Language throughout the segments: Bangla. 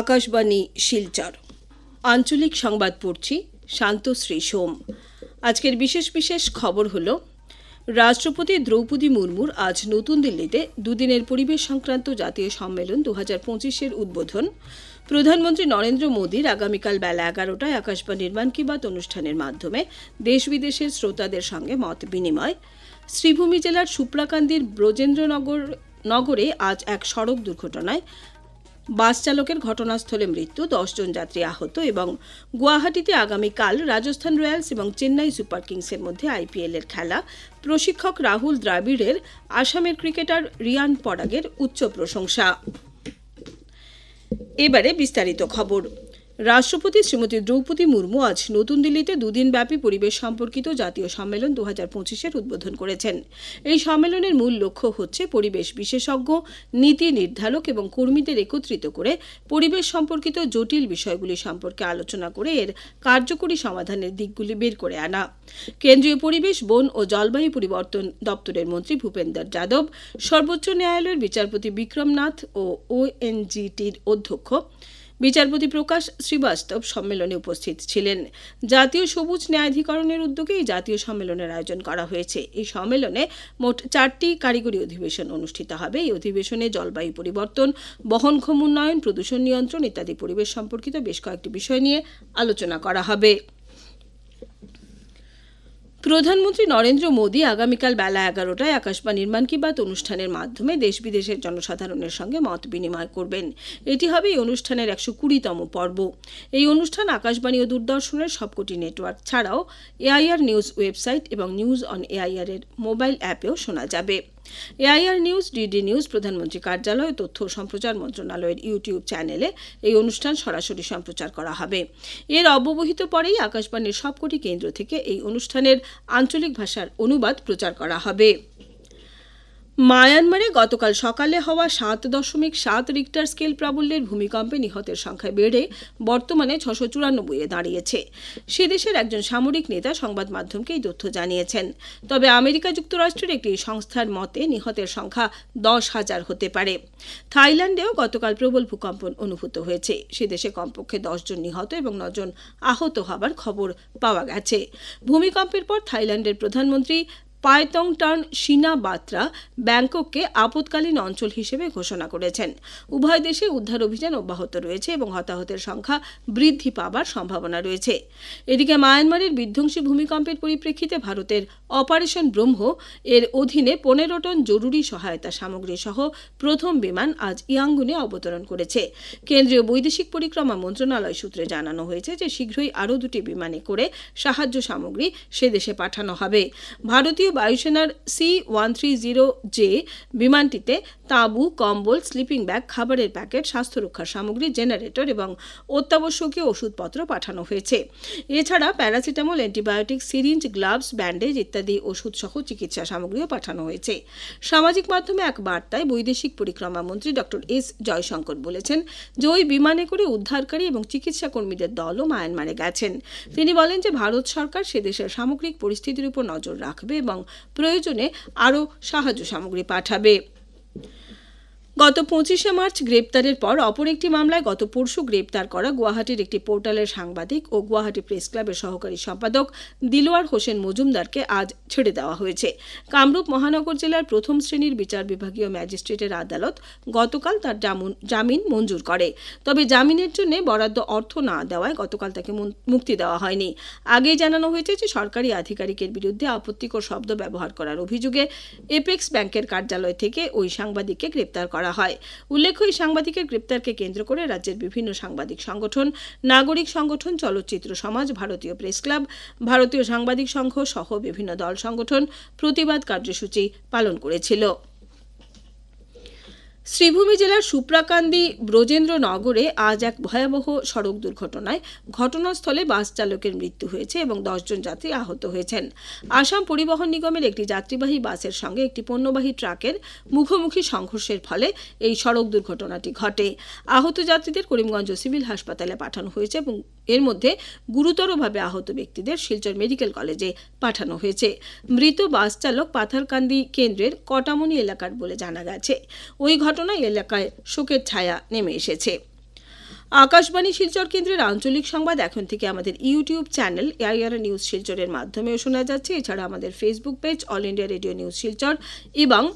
আকাশবাণী, শিলচর। আঞ্চলিক সংবাদ পড়ছি শান্তশ্রী সোম। আজকের বিশেষ বিশেষ খবর হল, রাষ্ট্রপতি দ্রৌপদী মুর্মুর আজ নতুন দিল্লিতে দুদিনের পরিবেশ সংক্রান্ত জাতীয় সম্মেলন দু হাজার পঁচিশের উদ্বোধন। প্রধানমন্ত্রী নরেন্দ্র মোদীর আগামীকাল বেলা এগারোটায় আকাশবাণীর মন কি বাত অনুষ্ঠানের মাধ্যমে দেশ বিদেশের শ্রোতাদের সঙ্গে মত বিনিময়। শ্রীভূমি জেলার সুপ্রাকান্দির ব্রজেন্দ্রনগর নগরে আজ এক সড়ক দুর্ঘটনায় বাস চালকের ঘটনাস্থলে মৃত্যু দশজন যাত্রী আহত এবং গুয়াহাটিতে আগামীকাল রাজস্থান রয়্যালস এবং চেন্নাই সুপার কিংসের মধ্যে আইপিএল এর খেলা। প্রশিক্ষক রাহুল দ্রাবিড়ের, আসামের ক্রিকেটার রিয়ান পরাগের উচ্চ প্রশংসা। এবারে বিস্তারিত খবর। রাষ্ট্রপতি শ্রীমতী দ্রৌপদী মুর্মু আজ নতুন দিল্লিতে দুদিনব্যাপী পরিবেশ সম্পর্কিত জাতীয় সম্মেলন দু হাজার পঁচিশের উদ্বোধন করেছেন। এই সম্মেলনের মূল লক্ষ্য হচ্ছে পরিবেশ বিশেষজ্ঞ, নীতি নির্ধারক এবং কর্মীদের একত্রিত করে পরিবেশ সম্পর্কিত জটিল বিষয়গুলি সম্পর্কে আলোচনা করে এর কার্যকরী সমাধানের দিকগুলি বের করে আনা। কেন্দ্রীয় পরিবেশ, বন ও জলবায়ু পরিবর্তন দপ্তরের মন্ত্রী ভূপেন্দর যাদব, সর্বোচ্চ ন্যায়ালয়ের বিচারপতি বিক্রমনাথ ও ওএনজিটির অধ্যক্ষ বিচারপতি প্রকাশ শ্রীবাস্তব সম্মেলনে উপস্থিত ছিলেন। জাতীয় সবুজ ন্যায়াধিকরণের উদ্যোগে এই জাতীয় সম্মেলনের আয়োজন করা হয়েছে। এই সম্মেলনে মোট চারটি কারিগরি অধিবেশন অনুষ্ঠিত হবে। এই অধিবেশনে জলবায়ু পরিবর্তন বহনক্ষম উন্নয়ন, প্রদূষণ নিয়ন্ত্রণ ইত্যাদি পরিবেশ সম্পর্কিত বেশ কয়েকটি বিষয় নিয়ে আলোচনা করা হবে। প্রধানমন্ত্রী নরেন্দ্র মোদী আগামীকাল বেলা এগারোটায় আকাশবাণীর মন কি বাত অনুষ্ঠানের মাধ্যমে দেশ বিদেশের জনসাধারণের সঙ্গে মত বিনিময় করবেন। এটি হবে এই অনুষ্ঠানের একশো কুড়িতম পর্ব। এই অনুষ্ঠান আকাশবাণী ও দূরদর্শনের সবকটি নেটওয়ার্ক ছাড়াও এআইআর নিউজ ওয়েবসাইট এবং নিউজ অন এআইআর এর মোবাইল অ্যাপেও শোনা যাবে। এআইআর নিউজ, ডিডি নিউজ, প্রধানমন্ত্রী কার্যালয়, তথ্য ও সম্প্রচার মন্ত্রণালয়ের ইউটিউব চ্যানেলে এই অনুষ্ঠান সরাসরি সম্প্রচার করা হবে। এর অব্যবহিত পরেই আকাশবাণীর সবকটি কেন্দ্র থেকে এই অনুষ্ঠানের আঞ্চলিক ভাষার অনুবাদ প্রচার করা হবে। মায়ানমারে গতকাল সকালে হওয়া সাত দশমিক সাত রিক্টার স্কেল প্রাবল্যের ভূমিকম্পে নিহতের সংখ্যা বেড়ে বর্তমানে ছশো চুরানব্বইয়ে দাঁড়িয়েছে। সে দেশের একজন সামরিক নেতা সংবাদ মাধ্যমকে এই তথ্য জানিয়েছেন। তবে আমেরিকা যুক্তরাষ্ট্রের একটি সংস্থার মতে, নিহতের সংখ্যা দশ হাজার হতে পারে। থাইল্যান্ডেও গতকাল প্রবল ভূকম্পন অনুভূত হয়েছে। সে দেশে কমপক্ষে দশজন নিহত এবং নজন আহত হবার খবর পাওয়া গেছে। ভূমিকম্পের পর থাইল্যান্ডের প্রধানমন্ত্রী পায়তং টার্ন সিনা বাত্রা ব্যাংকককে আপতকালীন অঞ্চল হিসেবে ঘোষণা করেছেন। উভয় দেশে উদ্ধার অভিযান অব্যাহত রয়েছে এবং হতাহতের সংখ্যা বৃদ্ধি পাবার সম্ভাবনা রয়েছে। এদিকে মায়ানমারের বিধ্বংসী ভূমিকম্পের পরিপ্রেক্ষিতে ভারতের অপারেশন ব্রহ্ম এর অধীনে পনেরো টন জরুরি সহায়তা সামগ্রী সহ প্রথম বিমান আজ ইয়াঙ্গুনে অবতরণ করেছে। কেন্দ্রীয় বৈদেশিক পরিক্রমা মন্ত্রণালয় সূত্রে জানানো হয়েছে যে শীঘ্রই আরও দুটি বিমানে করে সাহায্য সামগ্রী সে দেশে পাঠানো হবে। ভারতীয় বায়ুসেনার C one three zero J বিমানটিতে তাঁবু, কম্বল, স্লিপিং ব্যাগ, খাবারের প্যাকেট স্বাস্থ্য রক্ষার সামগ্রী, জেনারেটর এবং অত্যাবশ্যকীয় ওষুধপত্র পাঠানো হয়েছে। এছাড়া paracetamol antibiotic syringe, gloves, bandage ইত্যাদি ওষুধ সহ চিকিৎসা সামগ্রীও পাঠানো হয়েছে। সামাজিক মাধ্যমে এক বার্তায় বৈদেশিক পরিক্রমা মন্ত্রী ডক্টর এস জয়শঙ্কর বলেছেন, যে ওই বিমানে করে উদ্ধারকারী এবং চিকিৎসা কর্মীদের দলও মায়ানমারে গেছেন। তিনি বলেন যে, ভারত সরকার সে দেশের সামগ্রিক পরিস্থিতির উপর নজর রাখবে এবং প্রয়োজনে আরও সাহায্য সামগ্রী পাঠাবে। গত পঁচিশে মার্চ গ্রেপ্তারের পর অপর একটি মামলায় গত পরশু গ্রেপ্তার করা গুয়াহাটির একটি পোর্টালের সাংবাদিক ও গুয়াহাটি প্রেস ক্লাবের সহকারী সম্পাদক দিলোয়ার হোসেন মজুমদারকে আজ ছেড়ে দেওয়া হয়েছে। কামরূপ মহানগর জেলার প্রথম শ্রেণির বিচার বিভাগীয় ম্যাজিস্ট্রেটের আদালত গতকাল তার জামিন মঞ্জুর করে। তবে জামিনের জন্য বরাদ্দ অর্থ না দেওয়ায় গতকাল তাকে মুক্তি দেওয়া হয়নি। আগেই জানানো হয়েছে যে সরকারি আধিকারিকের বিরুদ্ধে আপত্তিকর শব্দ ব্যবহার করার অভিযোগে এপেক্স ব্যাংকের কার্যালয় থেকে ওই সাংবাদিককে গ্রেপ্তার করা করা হয়। উল্লেখ্য, এই সাংবাদিকের গ্রেপ্তারকে কেন্দ্র করে রাজ্যের বিভিন্ন সাংবাদিক সংগঠন, নাগরিক সংগঠন, চলচ্চিত্র সমাজ, ভারতীয় প্রেস ক্লাব, ভারতীয় সাংবাদিক সংঘ সহ বিভিন্ন দল সংগঠন প্রতিবাদ কার্যসূচি পালন করেছিল। শ্রীভূমি জেলার সুপ্রাকান্দি ব্রজেন্দ্রনগরে আজ এক ভয়াবহ সড়ক দুর্ঘটনায় ঘটনাস্থলে বাস চালকের মৃত্যু হয়েছে এবং দশজন যাত্রী আহত হয়েছেন। আসাম পরিবহন নিগমের একটি যাত্রীবাহী বাসের সঙ্গে একটি পণ্যবাহী ট্রাকের মুখোমুখি সংঘর্ষের ফলে এই সড়ক দুর্ঘটনাটি ঘটে। আহত যাত্রীদের করিমগঞ্জ সিভিল হাসপাতালে পাঠানো হয়েছে এবং এর মধ্যে গুরুতরভাবে আহত ব্যক্তিদের শিলচর মেডিকেল কলেজে পাঠানো হয়েছে। মৃত বাস চালক পাথারকান্দি কেন্দ্রের কটামনি এলাকার বলে জানা গেছে। ওই ঘটনায় এলাকায় শোকের ছায়া নেমে এসেছে। আকাশবাণী শিলচর কেন্দ্রের আঞ্চলিক সংবাদ এখন থেকে আমাদের ইউটিউব চ্যানেল এআইআর নিউজ শিলচরের মাধ্যমেও শোনা যাচ্ছে। এছাড়া আমাদের Facebook page All India Radio News Silchar এবং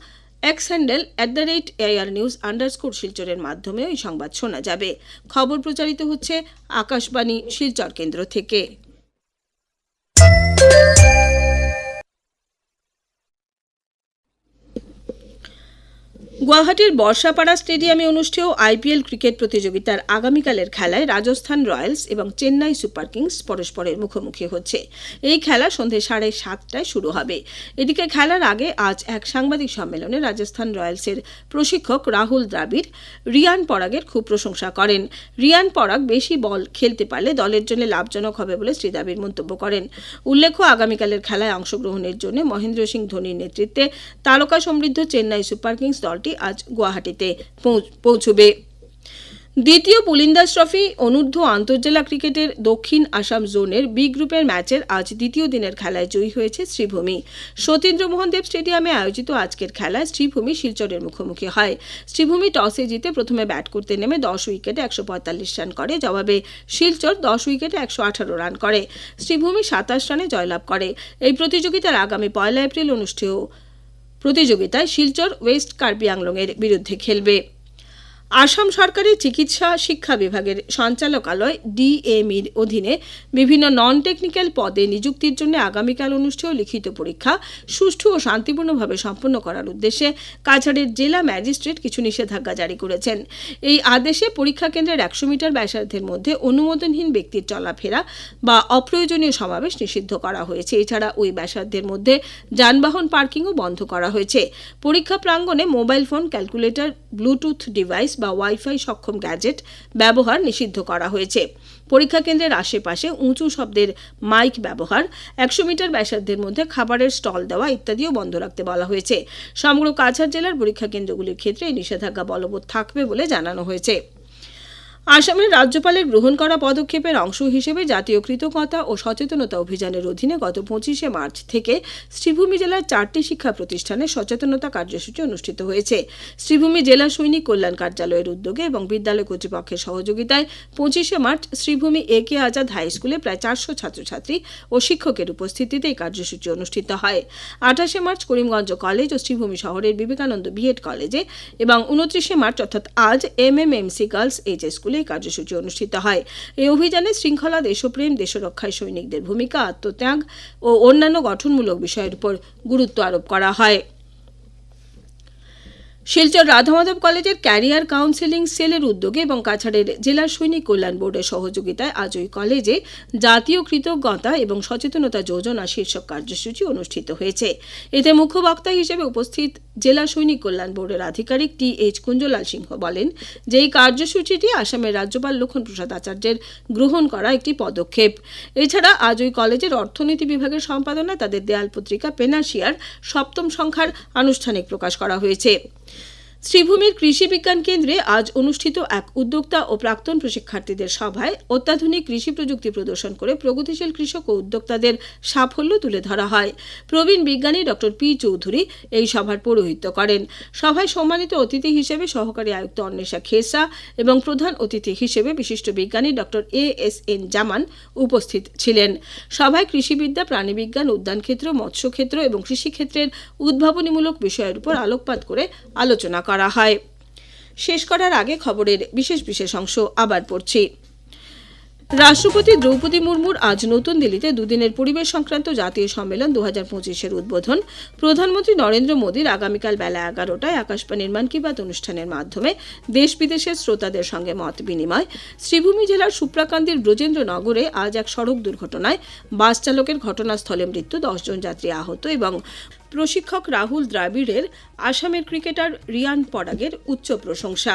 X handle at the rate AIR news underscore শিলচরের মাধ্যমেও এই সংবাদ শোনা যাবে। খবর প্রচারিত হচ্ছে আকাশবাণী শিলচর কেন্দ্র থেকে। গুয়াহাটির বর্ষাপাড়া স্টেডিয়ামে অনুষ্ঠেয় আইপিএল ক্রিকেট প্রতিযোগিতার আগামীকালের খেলায় রাজস্থান রয়্যালস এবং চেন্নাই সুপার কিংস পরস্পরের মুখোমুখি হচ্ছে। এই খেলা সন্ধে সাড়ে সাতটায় শুরু হবে। এদিকে খেলার আগে আজ এক সাংবাদিক সম্মেলনে রাজস্থান রয়্যালসের প্রশিক্ষক রাহুল দ্রাবিড়, রিয়ান পরাগের খুব প্রশংসা করেন। রিয়ান পরাগ বেশি বল খেলতে পারলে দলের জন্য লাভজনক হবে বলে শ্রী দ্রাবিড় মন্তব্য করেন। উল্লেখ্য, আগামীকালের খেলায় অংশগ্রহণের জন্য মহেন্দ্র সিং ধোনির নেতৃত্বে তারকা সমৃদ্ধ চেন্নাই সুপার কিংস দলটি আজ গুয়াহাটিতে পৌঁছ- পৌঁছবে। দ্বিতীয় পুলিন্দাস ট্রফি, অনূর্ধ্ব আন্তর্জেলা ক্রিকেটের দক্ষিণ আসাম জোনের বি গ্রুপের ম্যাচের আজ দ্বিতীয় দিনের খেলায় জয়ী হয়েছে শ্রীভূমি। সতীন্দ্রমোহন দেব স্টেডিয়ামে আয়োজিত আজকের খেলায় শ্রীভূমি শিলচরের মুখোমুখি হয়। শ্রীভূমি টসে জিতে প্রথমে ব্যাট করতে নেমে দশ উইকেটে একশো পঁয়তাল্লিশ রান করে, জবাবে শিলচর দশ উইকেটে একশো আঠারো রান করে। শ্রীভূমি সাতাশ রানে জয়লাভ করে। এই প্রতিযোগিতার আগামী পয়লা এপ্রিল অনুষ্ঠেয় প্রতিযোগিতায় শিলচর ওয়েস্ট কার্বি আংলং এর বিরুদ্ধে খেলবে। আসাম সরকারের চিকিৎসা শিক্ষা বিভাগের সঞ্চালকালয় ডিএমইর অধীনে বিভিন্ন নন টেকনিক্যাল পদে নিযুক্তির জন্য আগামীকাল অনুষ্ঠেয় লিখিত পরীক্ষা সুষ্ঠু ও শান্তিপূর্ণভাবে সম্পন্ন করার উদ্দেশ্যে কাছাড়ের জেলা ম্যাজিস্ট্রেট কিছু নিষেধাজ্ঞা জারি করেছেন। এই আদেশে পরীক্ষা কেন্দ্রের একশো মিটার ব্যাসার্ধের মধ্যে অনুমোদনহীন ব্যক্তির চলাফেরা বা অপ্রয়োজনীয় সমাবেশ নিষিদ্ধ করা হয়েছে। এছাড়া ওই ব্যাসার্ধের মধ্যে যানবাহন পার্কিংও বন্ধ করা হয়েছে। পরীক্ষা প্রাঙ্গণে mobile phone, calculator, bluetooth device বা ওয়াইফাই সক্ষম গ্যাজেট ব্যবহার নিষিদ্ধ করা হয়েছে। পরীক্ষা কেন্দ্রের আশেপাশে উঁচু শব্দের মাইক ব্যবহার, একশো মিটার ব্যাসার্ধের মধ্যে খাবারের স্টল দেওয়া ইত্যাদিও বন্ধ রাখতে বলা হয়েছে। সমগ্র কাছাড় জেলার পরীক্ষা কেন্দ্রগুলির ক্ষেত্রে এই নিষেধাজ্ঞা বলবৎ থাকবে বলে জানানো হয়েছে। আসামের রাজ্যপালের গ্রহণ করা পদক্ষেপের অংশ হিসেবে জাতীয় কৃতজ্ঞতা ও সচেতনতা অভিযানের অধীনে গত পঁচিশে মার্চ থেকে শ্রীভূমি জেলার চারটি শিক্ষা প্রতিষ্ঠানে সচেতনতা কার্যসূচি অনুষ্ঠিত হয়েছে। শ্রীভূমি জেলা সৈনিক কল্যাণ কার্যালয়ের উদ্যোগে এবং বিদ্যালয় কর্তৃপক্ষের সহযোগিতায় পঁচিশে March Sribhumi A K Azad high স্কুলে প্রায় চারশো ছাত্রছাত্রী ও শিক্ষকের উপস্থিতিতে এই কার্যসূচি অনুষ্ঠিত হয়। আঠাশে মার্চ করিমগঞ্জ কলেজ ও শ্রীভূমি শহরের বিবেকানন্দ বিএড কলেজে এবং উনত্রিশে মার্চ অর্থাৎ আজ M M M C girls H স্কুলে এই কার্যসূচি অনুষ্ঠিত হয়। এই অভিযানে শৃঙ্খলা, দেশপ্রেম, দেশরক্ষায় সৈনিকদের ভূমিকা, আত্মত্যাগ ও অন্যান্য গঠনমূলক বিষয়ের উপর গুরুত্ব আরোপ করা হয়। শিলচর রাধামাধব কলেজের ক্যারিয়ার কাউন্সেলিং সেলের উদ্যোগে এবং কাছাড়ের জেলা সৈনিক কল্যাণ বোর্ডের সহযোগিতায় আজ ওই কলেজে জাতীয় কৃতজ্ঞতা এবং সচেতনতা যোজনা শীর্ষক কার্যসূচি অনুষ্ঠিত হয়েছে। এতে মুখ্য বক্তা হিসেবে উপস্থিত জেলা সৈনিক কল্যাণ বোর্ডের আধিকারিক টি এইচ কুঞ্জলাল সিংহ বলেন যে এই কার্যসূচিটি আসামের রাজ্যপাল লক্ষণ প্রসাদ আচার্যের গ্রহণ করা একটি পদক্ষেপ। এছাড়া আজ ওই কলেজের অর্থনীতি বিভাগের সম্পাদনায় তাদের দেয়াল পত্রিকা পেনাশিয়ার সপ্তম সংখ্যার আনুষ্ঠানিক প্রকাশ করা হয়েছে। শ্রীভূমির কৃষি বিজ্ঞান কেন্দ্রে আজ অনুষ্ঠিত এক উদ্যোক্তা ও প্রাক্তন প্রশিক্ষার্থীদের সভায় অত্যাধুনিক কৃষি প্রযুক্তি প্রদর্শন করে প্রগতিশীল কৃষক ও উদ্যোক্তাদের সাফল্য তুলে ধরা হয়। প্রবীণ বিজ্ঞানী ডক্টর পি. চৌধুরী এই সভার পৌরোহিত্য করেন। সভায় সম্মানিত অতিথি হিসেবে সহকারী আয়ুক্ত অন্বেষা খেসা এবং প্রধান অতিথি হিসেবে বিশিষ্ট বিজ্ঞানী doctor A S N Zaman উপস্থিত ছিলেন। সভায় কৃষিবিদ্যা, প্রাণীবিজ্ঞান, উদ্যানক্ষেত্র, মৎস্যক্ষেত্র এবং কৃষিক্ষেত্রের উদ্ভাবনীমূলক বিষয়ের উপর আলোকপাত করে আলোচনা করা হয়। শেষ করার আগে খবরের বিশেষ বিশেষ অংশ আবার পড়ছি। রাষ্ট্রপতি দ্রৌপদী মুর্মুর আজ নতুন দিল্লিতে দুদিনের পরিবেশ সংক্রান্ত জাতীয় সম্মেলন দু হাজার পঁচিশের উদ্বোধন। প্রধানমন্ত্রী নরেন্দ্র মোদীর আগামীকাল বেলা এগারোটায় আকাশবাণীর মন কি বাত অনুষ্ঠানের মাধ্যমে দেশ বিদেশের শ্রোতাদের সঙ্গে মত বিনিময়। শ্রীভূমি জেলার সুপ্রাকান্দির ব্রজেন্দ্রনগরে আজ এক সড়ক দুর্ঘটনায় বাস চালকের ঘটনাস্থলে মৃত্যু, দশজন যাত্রী আহত এবং প্রশিক্ষক রাহুল দ্রাবিড়ের, আসামের ক্রিকেটার রিয়ান পরাগের উচ্চ প্রশংসা।